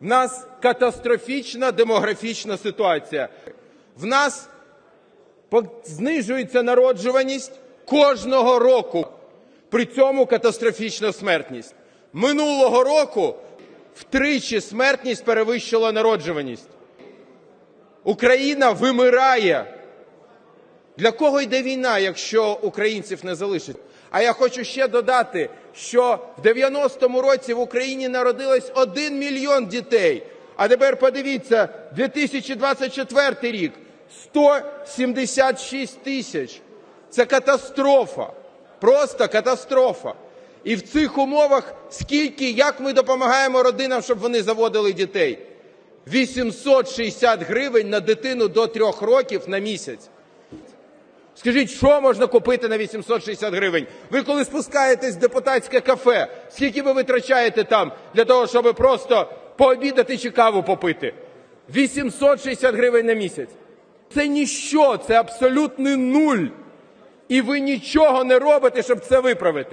В нас катастрофічна демографічна ситуація. В нас знижується народжуваність кожного року. При цьому катастрофічна смертність. Минулого року втричі смертність перевищила народжуваність. Україна вимирає. Для кого йде війна, якщо українців не залишить? А я хочу ще додати, що в 90-му році в Україні народилось 1 мільйон дітей. А тепер подивіться, 2024 рік 176 тисяч. Це катастрофа. Просто катастрофа. І в цих умовах скільки, як ми допомагаємо родинам, щоб вони заводили дітей? 860 гривень на дитину до 3 років на місяць. Скажіть, що можна купити на 860 гривень? Ви коли спускаєтесь в депутатське кафе, скільки ви витрачаєте там для того, щоб просто пообідати чи каву попити? 860 гривень на місяць. Це ніщо, це абсолютний нуль. І ви нічого не робите, щоб це виправити.